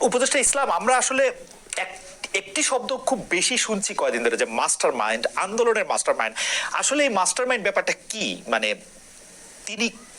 উপদেষ্টা ইসলাম, আমরা আসলে এক- একটি শব্দ খুব বেশি শুনছি কয়দিন ধরে, যে মাস্টার মাইন্ড আন্দোলনের মাস্টার মাইন্ড আসলে এই মাস্টার মাইন্ড ব্যাপারটা কি? মানে তিনি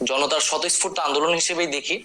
জনতার স্বতঃস্ফূর্ত আন্দোলন হিসেবেই দেখি।